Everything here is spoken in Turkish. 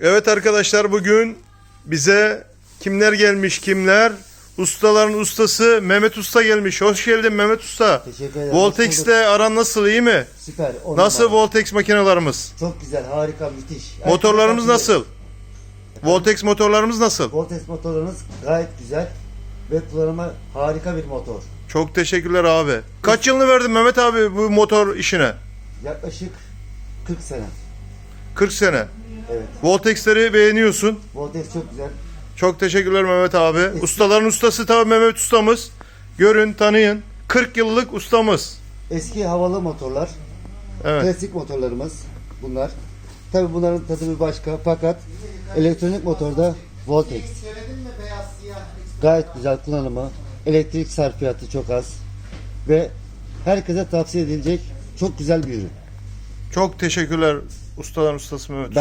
Evet arkadaşlar bugün bize kimler gelmiş kimler? Ustaların ustası Mehmet Usta gelmiş. Hoş geldin Mehmet Usta. Teşekkür ederim. Voltex'le aran nasıl iyi mi? Süper. on Nasıl numara. Voltex makinelerimiz? Çok güzel, harika, müthiş. Motorlarımız Herkes nasıl? Voltex motorlarımız nasıl? Voltex motorlarımız gayet güzel ve kullanıma harika bir motor. Çok teşekkürler abi. Kaç yılını verdin Mehmet abi bu motor işine? Yaklaşık 40 sene. 40 sene. Evet. Voltex'leri beğeniyorsun. Voltex çok güzel. Çok teşekkürler Mehmet abi. Ustaların ustası tabii Mehmet ustamız. Görün, tanıyın. 40 yıllık ustamız. Eski havalı motorlar, Evet. klasik motorlarımız bunlar. Tabi bunların tadı bir başka fakat elektronik motorda Voltex. Gayet güzel kullanımı, elektrik sarfiyatı çok az ve herkese tavsiye edilecek çok güzel bir ürün. Çok teşekkürler ustaların ustası Mehmet.